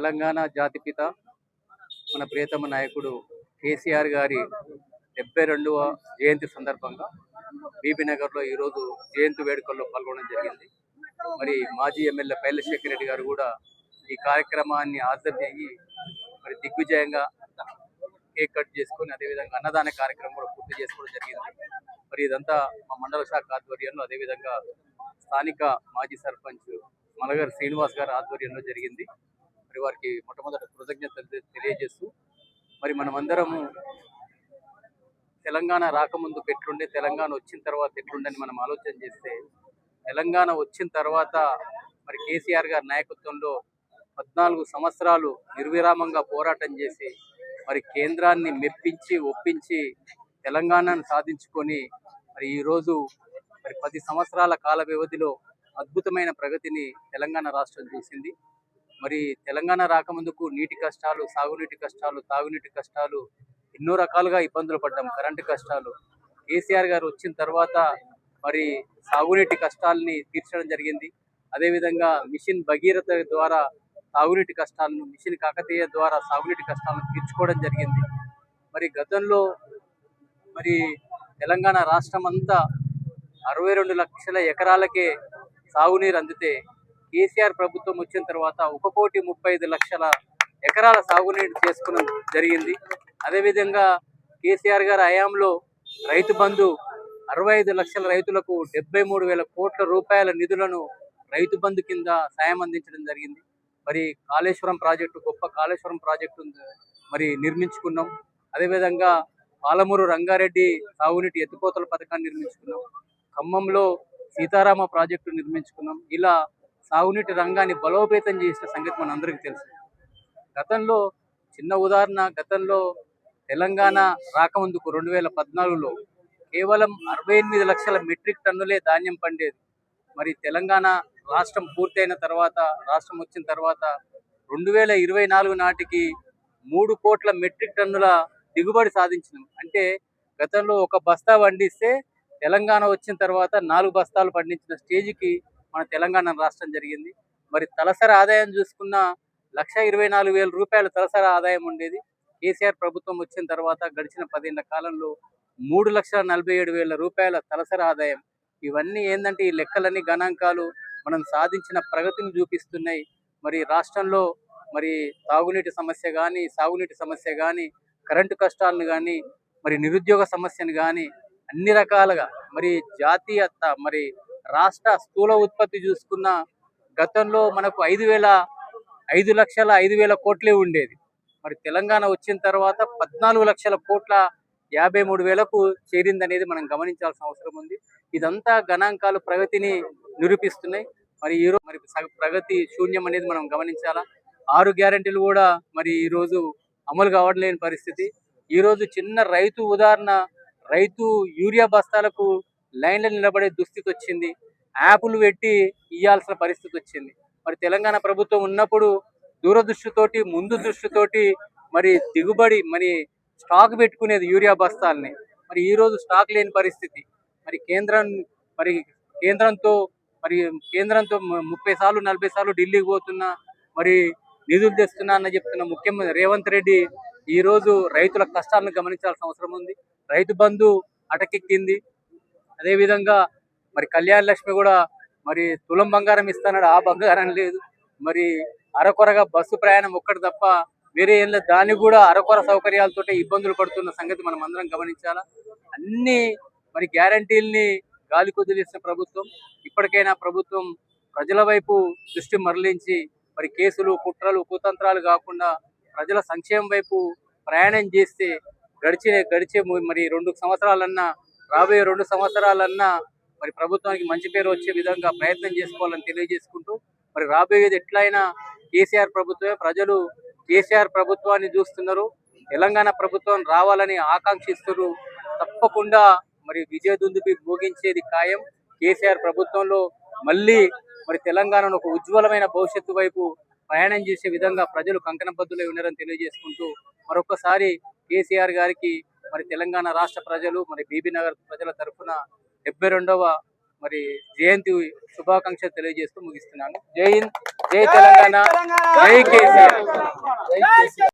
తెలంగాణ జాతిపిత మన ప్రియతమ నాయకుడు కేసీఆర్ గారి డెబ్బై రెండవ జయంతి సందర్భంగా బీబీనగర్లో ఈరోజు జయంతి వేడుకల్లో పాల్గొనడం జరిగింది. మరి మాజీ ఎమ్మెల్యే పైలశేఖర్ రెడ్డి గారు కూడా ఈ కార్యక్రమాన్ని హాజరు మరి దిగ్విజయంగా కేక్ కట్ చేసుకొని అదేవిధంగా అన్నదాన కార్యక్రమం కూడా పూర్తి చేసుకోవడం జరిగింది. మరి ఇదంతా మా మండల శాఖ ఆధ్వర్యంలో అదేవిధంగా స్థానిక మాజీ సర్పంచ్ మలగారు శ్రీనివాస్ గారి ఆధ్వర్యంలో జరిగింది. మరి వారికి మొట్టమొదటి కృతజ్ఞతలు తెలియజేస్తూ మరి మనమందరము తెలంగాణ రాకముందు ఎట్లుండే తెలంగాణ వచ్చిన తర్వాత ఎట్లుండని మనం ఆలోచన చేస్తే తెలంగాణ వచ్చిన తర్వాత మరి కేసీఆర్ గారి నాయకత్వంలో పద్నాలుగు సంవత్సరాలు నిర్విరామంగా పోరాటం చేసి మరి కేంద్రాన్ని మెప్పించి ఒప్పించి తెలంగాణను సాధించుకొని మరి ఈరోజు మరి పది సంవత్సరాల కాల వ్యవధిలో అద్భుతమైన ప్రగతిని తెలంగాణ రాష్ట్రం చూసింది. మరి తెలంగాణ రాకముందుకు నీటి కష్టాలు సాగునీటి కష్టాలు తాగునీటి కష్టాలు ఎన్నో రకాలుగా ఇబ్బందులు పడ్డాం. కరెంటు కష్టాలు. కేసీఆర్ గారు వచ్చిన తర్వాత మరి సాగునీటి కష్టాలని తీర్చడం జరిగింది. అదేవిధంగా మిషన్ భగీరథ ద్వారా తాగునీటి కష్టాలను మిషన్ కాకతీయ ద్వారా సాగునీటి కష్టాలను తీర్చుకోవడం జరిగింది. మరి గతంలో మరి తెలంగాణ రాష్ట్రం అంతా అరవై రెండు లక్షల ఎకరాలకే సాగునీరు అందితే కేసీఆర్ ప్రభుత్వం వచ్చిన తర్వాత ఒక కోటి ముప్పై ఐదు లక్షల ఎకరాల సాగునీరు చేసుకోవడం జరిగింది. అదేవిధంగా కేసీఆర్ గారి హయాంలో రైతు బంధు అరవై ఐదు లక్షల రైతులకు డెబ్బై మూడు వేల కోట్ల రూపాయల నిధులను రైతు బంధు కింద సాయం అందించడం జరిగింది. మరి కాళేశ్వరం ప్రాజెక్టు గొప్ప కాళేశ్వరం ప్రాజెక్టు మరి నిర్మించుకున్నాం. అదేవిధంగా పాలమూరు రంగారెడ్డి సాగునీటి ఎత్తిపోతల పథకాన్ని నిర్మించుకున్నాం. ఖమ్మంలో సీతారామ ప్రాజెక్టు నిర్మించుకున్నాం. ఇలా సాగునీటి రంగాన్ని బలోపేతం చేసిన సంగతి మనందరికీ తెలుసు. గతంలో చిన్న ఉదాహరణ గతంలో తెలంగాణ రాకముందుకు రెండు వేల పద్నాలుగులో కేవలం అరవై ఎనిమిది లక్షల మెట్రిక్ టన్నులే ధాన్యం పండేది. మరి తెలంగాణ రాష్ట్రం పూర్తయిన తర్వాత రాష్ట్రం వచ్చిన తర్వాత రెండు వేల ఇరవై నాలుగు నాటికి మూడు కోట్ల మెట్రిక్ టన్నుల దిగుబడి సాధించినాం. అంటే గతంలో ఒక బస్తా పండిస్తే తెలంగాణ వచ్చిన తర్వాత నాలుగు బస్తాలు పండించిన స్టేజ్కి మన తెలంగాణ రాష్ట్రం జరిగింది. మరి తలసరి ఆదాయం చూసుకున్న లక్ష ఇరవై నాలుగు వేల రూపాయల తలసరి ఆదాయం ఉండేది. కేసీఆర్ ప్రభుత్వం వచ్చిన తర్వాత గడిచిన పదిహేను కాలంలో మూడు లక్షల నలభై ఏడు వేల రూపాయల తలసరి ఆదాయం. ఇవన్నీ ఏంటంటే ఈ లెక్కలన్నీ గణాంకాలు మనం సాధించిన ప్రగతిని చూపిస్తున్నాయి. మరి రాష్ట్రంలో మరి తాగునీటి సమస్య కానీ సాగునీటి సమస్య కానీ కరెంటు కష్టాలను కానీ మరి నిరుద్యోగ సమస్యను కానీ అన్ని రకాలుగా మరి జాతీయత మరి రాష్ట్ర స్థూల ఉత్పత్తి చూసుకున్న గతంలో మనకు ఐదు వేల ఐదు లక్షల ఐదు వేల కోట్లే ఉండేది. మరి తెలంగాణ వచ్చిన తర్వాత పద్నాలుగు లక్షల కోట్ల యాభై మూడు వేలకు చేరిందనేది మనం గమనించాల్సిన అవసరం ఉంది. ఇదంతా గణాంకాలు ప్రగతిని నిరూపిస్తున్నాయి. మరి ఈరోజు మరి సగ- ప్రగతి శూన్యం అనేది మనం గమనించాలా? ఆరు గ్యారెంటీలు కూడా మరి ఈరోజు అమలు కావడం లేని పరిస్థితి ఈరోజు చిన్న రైతు ఉదాహరణ రైతు యూరియా బస్తాలకు లైన్లో నిలబడే దుస్థితి వచ్చింది. యాప్లు పెట్టి ఇవ్వాల్సిన పరిస్థితి వచ్చింది. మరి తెలంగాణ ప్రభుత్వం ఉన్నప్పుడు దూరదృష్టితోటి ముందు దృష్టితోటి మరి దిగుబడి మరి స్టాక్ పెట్టుకునేది యూరియా బస్తాల్ని. మరి ఈరోజు స్టాక్ లేని పరిస్థితి. మరి కేంద్రం మరి కేంద్రంతో మరి కేంద్రంతో ముప్పై సార్లు నలభై సార్లు ఢిల్లీకి పోతున్నా మరి నిధులు తెస్తున్నా అని చెప్తున్న ముఖ్యమంత్రి రేవంత్ రెడ్డి ఈరోజు రైతుల కష్టాలను గమనించాల్సిన అవసరం ఉంది. రైతు బంధు అటకెక్కింది. అదేవిధంగా మరి కళ్యాణ లక్ష్మి కూడా మరి తులం బంగారం ఇస్తానడు ఆ బంగారం లేదు. మరి అరకొరగా బస్సు ప్రయాణం ఒక్కటి తప్ప వేరే ఏం లేదు. దానికి కూడా అరకొర సౌకర్యాలతో ఇబ్బందులు పడుతున్న సంగతి మనం అందరం గమనించాలా? అన్ని మరి గ్యారంటీల్ని గాలి కుదిలిస్తున్న ప్రభుత్వం ఇప్పటికైనా ప్రభుత్వం ప్రజల వైపు దృష్టి మరలించి మరి కేసులు కుట్రలు కుతంత్రాలు కాకుండా ప్రజల సంక్షేమం వైపు ప్రయాణం చేస్తే గడిచే గడిచే మరి రెండు సంవత్సరాలన్నా రాబోయే రెండు సంవత్సరాలన్నా మరి ప్రభుత్వానికి మంచి పేరు వచ్చే విధంగా ప్రయత్నం చేసుకోవాలని తెలియజేసుకుంటూ మరి రాబోయేది ఎట్లయినా కేసీఆర్ ప్రభుత్వమే. ప్రజలు కేసీఆర్ ప్రభుత్వాన్ని చూస్తున్నారు. తెలంగాణ ప్రభుత్వం రావాలని ఆకాంక్షిస్తున్నారు. తప్పకుండా మరి విజయ దుందుబి భోగించేది ఖాయం. కేసీఆర్ ప్రభుత్వంలో మళ్ళీ మరి తెలంగాణను ఒక ఉజ్వలమైన భవిష్యత్తు వైపు ప్రయాణం చేసే విధంగా ప్రజలు కంకణబద్ధులై ఉన్నారని తెలియజేసుకుంటూ మరొకసారి కేసీఆర్ గారికి మరి తెలంగాణ రాష్ట్ర ప్రజలు మరి బీబీ నగర్ ప్రజల తరఫున డెబ్బై రెండవ మరి జయంతి శుభాకాంక్షలు తెలియజేస్తూ ముగిస్తున్నాను. జై హింద్ జై తెలంగాణ జై కేసీఆర్. జై కేసీఆర్